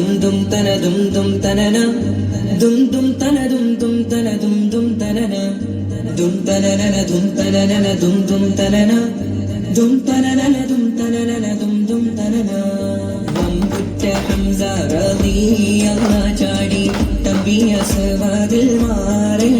ദും ദും തന ദും ദും തനന. ദും ദും തന ദും ദും തന ദും ദും തനന. ദും തനനന ദും തനനന ദും ദും തനന. ദും തനനന ദും തനനന ദും ദും തനന. ഹംസ റളിയല്ല ചാടി സവാദിൽ മാറിടാ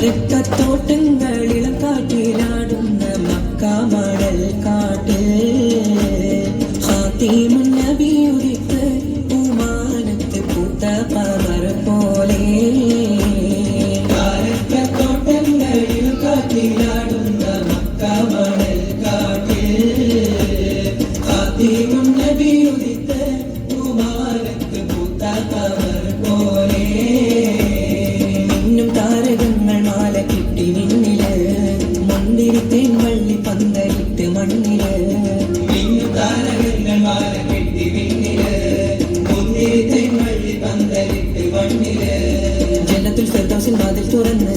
കാരക്കത്തോട്ടങ്ങളിളം കാട്ടിലാടുന്ന മക്കാമടൽ കാട്ടിൽ. ഹാത്തിമുൻ നബിയുദിത്ത് ഉമാനത്ത് പൂത്ത പവർ പോലെ. കാരക്കത്തോട്ടങ്ങളിളം കാട്ടിലാടുന്ന മക്കാമടൽ കാട്ടിൽ. ഹാത്തിമുൻ മണ്ണിൽ മിന്നും താരകങ്ങൾ കിട്ടി വിണ്ണിൽ മുന്തിരിത്തേൻ വള്ളി പന്തലിട്ട് മണ്ണിൽ ജനത്തിൽ ഫെർദൗസിൻ വാതിൽ തുറന്ന്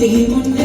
The human.